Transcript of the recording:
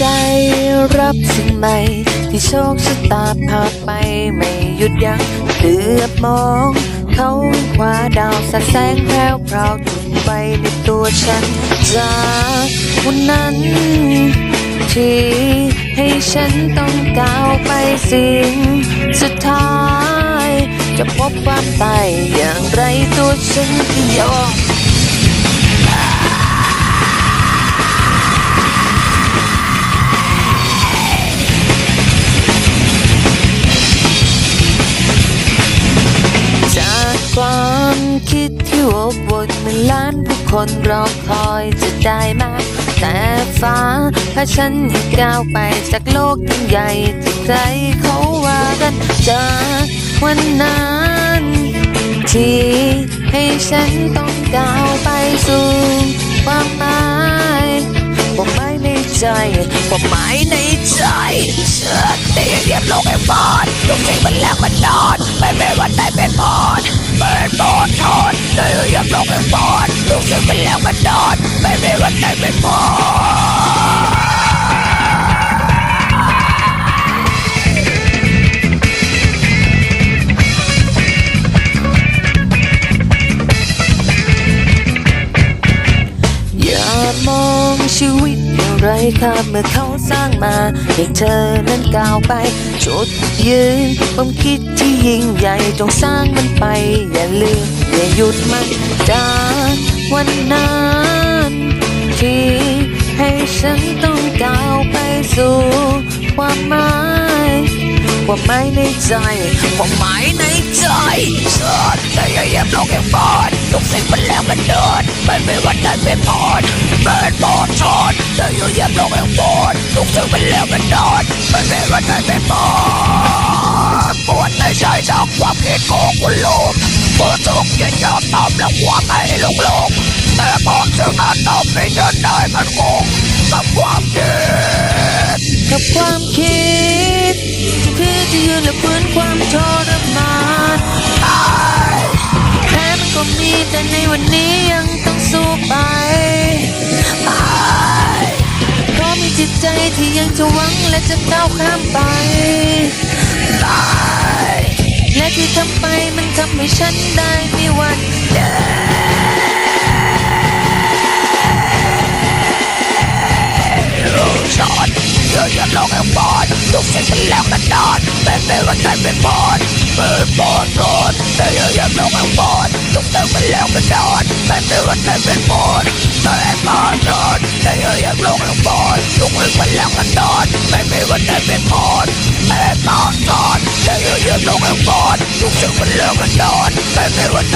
ใจรับสิ่งใหม่ ที่โชคชะตาพาไปไม่หยุดยัง้งเหลือบมอง เขาคว้าดาวสาดแสงแพรวพราวจุดไปในตัวฉันจากวันนั้นที่ให้ฉันต้องก้าวไปสิ่งสุดท้าย จะพบความตายอย่างไรตัวฉันก็ยอม คิดที่วกวนเหมือนล้านผู้คนรอคอยจะได้มา แต่ฟ้าพาฉันให้ก้าวไปจากโลกยิ่งใหญ่ที่ใครเขาว่ากันจากวันนั้นที่ให้ฉันต้องก้าวไปสู่ความหมายความหมายในใจความหมายในใจฉันได้เรียบโลกให้ฟอดทุกสิ่งมันแลกมันนอนไม่เป็นวันใดเป็นพอด วันใดเป็นพอย่ามองชีวิตอย่างไรค่าเมื่อเขาสร้างมาให้เธอนั้นก้าวไปจุดยืนความคิดที่ยิ่งใหญ่จงสร้างมันไป อย่าลืมอย่าหยุดมันจากวันนั้น ที่ให้ฉันต้องก้าวไปสู่ความหมายความหมายในใจความหมายในใจฉันได้เยียบลกแห่งบอดทุกสิ่งมันแล้วมันเดินไม่มีวันใดเป็นพอดเป็นบอดชอนได้เยียบลกแห่งบอดทุกสิ่งมันแล้วมันเดินไม่มีวันใดเป็นพอดปวดในใจจากความคิดของคนโลกเปิดทุกยินยอมตามและความให้ลงโลก แต่พอถึงนั้นต้องไม่เดินได้มันคงกับความคิดกับความคิดที่จะยืนและฟื้นความทรมานตายแพ้มันก็มีแต่ในวันนี้ยังต้องสู้ไปตายเพราะมีจิตใจที่ยังจะหวังและจะก้าวข้ามไปตายและที่ทำไปมันทำให้ฉันได้มีวันเดิน ดทุกสิ่งมันแล้วมันนอนไม่เป็นวันไหนเป็นบอดเป็นบอดรอนเธออย่าลองให้บอดทุกสิ่งมันแล้วมันนอนไม่เป็นวัน